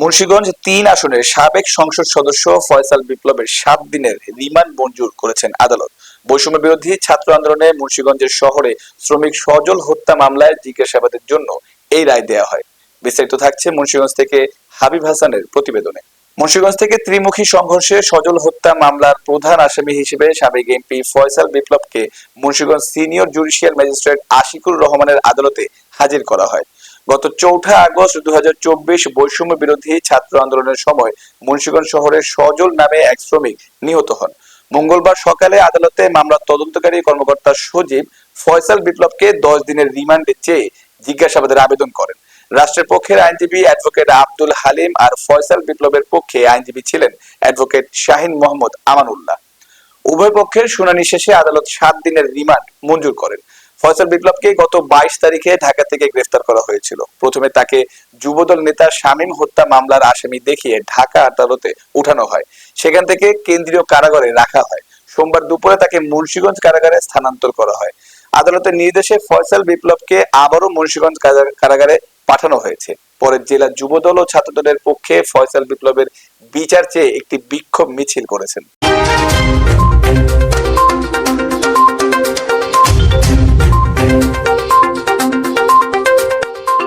মুন্সিগঞ্জ তিন আসনের সাবেক সংসদ সদস্য ফয়সাল বিপ্লবের সাত দিনের রিমান্ড মঞ্জুর করেছেন আদালত। বৈষম্য বিরোধী ছাত্র আন্দোলনে মুন্সিগঞ্জের শহরে শ্রমিক সজল হত্যা মামলায় জিজ্ঞাসাবাদের জন্য এই রায় দেওয়া হয়। বিস্তারিত থাকছে মুন্সিগঞ্জ থেকে হাবিব হাসানের প্রতিবেদনে। মুন্সিগঞ্জ থেকে ত্রিমুখী সংঘর্ষে সজল হত্যা মামলার প্রধান আসামি হিসেবে সাবেক এমপি ফয়সাল বিপ্লবকে Munshiganj senior judicial magistrate Ashikur রহমানের আদালতে হাজির করা হয়। গত চৌঠা আগস্ট দু বৈষম্য বিরোধী ছাত্র আন্দোলনের সময় মুন্সিগঞ্জ শহরের সজল নামে এক শ্রমিক নিহত হন। মঙ্গলবার সকালে আদালতে মামলার তদন্তকারী কর্মকর্তা সজীব ফয়সাল বিপ্লবকে দশ দিনের রিমান্ডে চেয়ে জিজ্ঞাসাবাদের আবেদন করেন। রাষ্ট্রের পক্ষের আইনজীবী অ্যাডভোকেট আব্দুল হালিম আর ফয়সাল বিপ্লবের পক্ষে আইনজীবী ছিলেন অ্যাডভোকেট শাহিন মোহাম্মদ আমানুল্লাহ। উভয় পক্ষের শুনানি শেষে আদালত সাত দিনের রিমান্ড মঞ্জুর করেন। ফয়সাল বিপ্লবকে গত বাইশ তারিখে ঢাকা থেকে গ্রেফতার করা হয়েছিল। প্রথমে তাকে যুবদল নেতা শামীম হত্যা মামলার আসামি দেখিয়ে ঢাকা আদালতে উঠানো হয়। সেখান থেকে কেন্দ্রীয় কারাগারে রাখা হয়। সোমবার দুপুরে তাকে মুন্সিগঞ্জ কারাগারে স্থানান্তর করা হয়। আদালতের নির্দেশে ফয়সাল বিপ্লবকে আবারও মুন্সিগঞ্জ কারা- কারাগারে পাঠানো হয়েছে। পরে জেলা যুবদল ও ছাত্রদলের পক্ষে ফয়সাল বিপ্লবের বিচার চেয়ে একটি বিক্ষোভ মিছিল করেছেন।